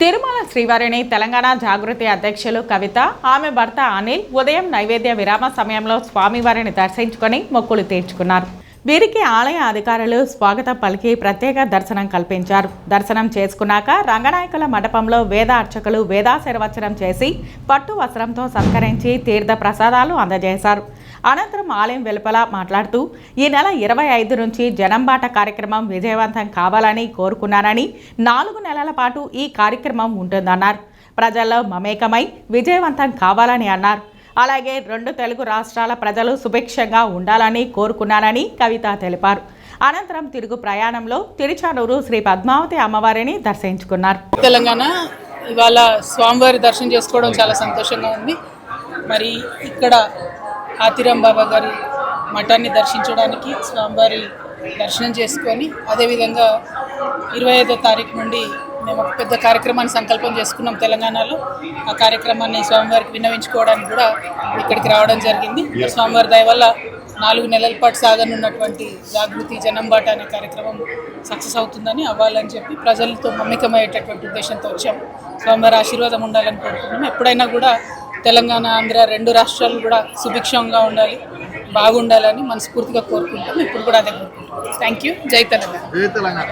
తిరుమల శ్రీవారిని తెలంగాణ జాగృతి అధ్యక్షులు కవిత ఆమె భర్త అనిల్ ఉదయం నైవేద్య విరామ సమయంలో స్వామివారిని దర్శించుకొని మొక్కులు తీర్చుకున్నారు. వీరికి ఆలయ అధికారులు స్వాగతం పలికి ప్రత్యేక దర్శనం కల్పించారు. దర్శనం చేసుకున్నాక రంగనాయకుల మండపంలో వేద అర్చకులు వేదాశీర్వచనం చేసి పట్టు వస్త్రంతో సత్కరించి తీర్థ ప్రసాదాలు అందజేశారు. అనంతరం ఆలయం వెలుపల మాట్లాడుతూ ఈ నెల ఇరవై ఐదు నుంచి జనంబాట కార్యక్రమం విజయవంతం కావాలని కోరుకున్నానని నాలుగు నెలల పాటు ఈ కార్యక్రమం ఉంటుందన్నారు. ప్రజల్లో మమేకమై విజయవంతం కావాలని అన్నారు. అలాగే రెండు తెలుగు రాష్ట్రాల ప్రజలు సుభిక్షంగా ఉండాలని కోరుకున్నానని కవిత తెలిపారు. అనంతరం తిరుగు ప్రయాణంలో తిరుచానూరు శ్రీ పద్మావతి అమ్మవారిని దర్శించుకున్నారు. తెలంగాణ ఇవాళ స్వామివారి దర్శనం చేసుకోవడం చాలా సంతోషంగా ఉంది. మరి ఇక్కడ ఆతిరాం బాబా గారి మఠాన్ని దర్శించడానికి స్వామివారి దర్శనం చేసుకొని అదేవిధంగా ఇరవై ఐదో తారీఖు నుండి మేము ఒక పెద్ద కార్యక్రమాన్ని సంకల్పం చేసుకున్నాం తెలంగాణలో. ఆ కార్యక్రమాన్ని స్వామివారికి విన్నవించుకోవడానికి కూడా ఇక్కడికి రావడం జరిగింది. స్వామివారి దయ వల్ల నాలుగు నెలల పాటు సాగనున్నటువంటి జాగృతి జనంబాట అనే కార్యక్రమం సక్సెస్ అవుతుందని అవ్వాలని చెప్పి ప్రజలతో మమ్మికమయ్యేటటువంటి ఉద్దేశంతో వచ్చాం. స్వామివారి ఆశీర్వాదం ఉండాలని కోరుకుంటున్నాం. ఎప్పుడైనా కూడా తెలంగాణ ఆంధ్ర రెండు రాష్ట్రాలు కూడా సుభిక్షంగా ఉండాలి బాగుండాలని మనస్ఫూర్తిగా కోరుకుంటాం ఇప్పుడు కూడా అదే కోరుకుంటాం థ్యాంక్ యూ జై తెలంగాణ. జై తెలంగాణ.